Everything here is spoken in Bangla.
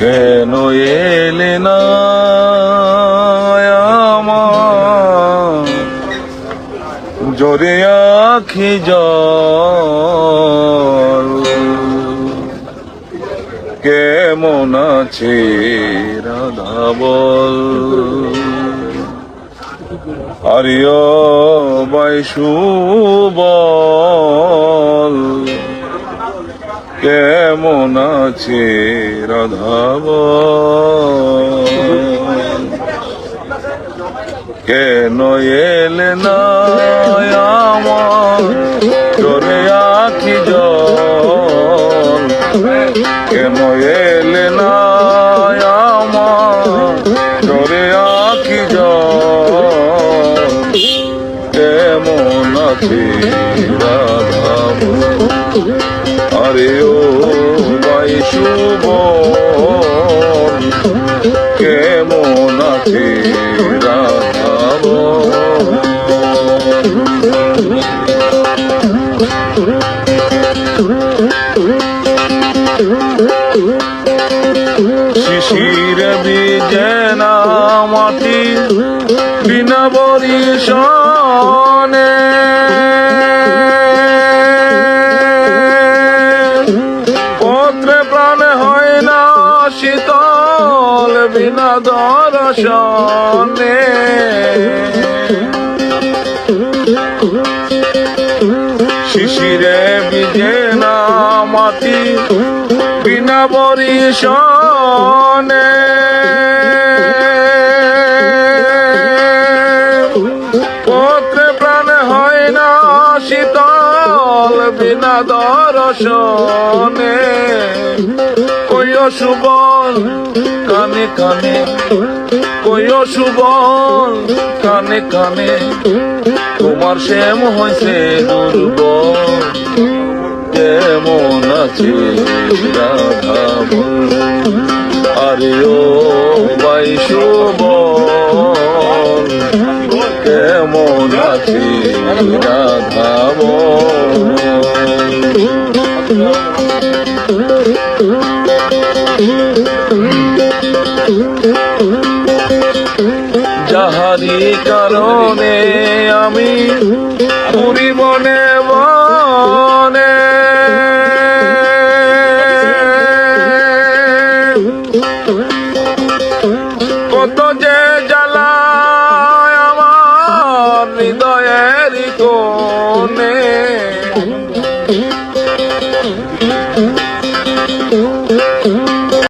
কেন এলে না জোরে আখি জল। কেমন আছে রাধা আরিয় বাইশু বল কেমন আছে রাধাব কেন এলে না আমার চলে আখি জল? কেন এলে না আরে ও বাই কেমন আছে শিশির বিজেনা শীতল বিনা দর্শনে। শিশিরে বিজে না মাটি বিনা বরিশনে। পত্রে হয় না শীতল বিনা দর্শনে। সুবল, কানে কানে কইও সুবল, কানে কানে তোমার শ্যাম হয়েছে দুর্বল কেমন আছে রাধা? আরে ও বাই সুবল, কেমন আছে রাধা বল? যাহারি কারণে আমি পুরি মনে মনে। কত যে জ্বালা আমার হৃদয়ের কোণে।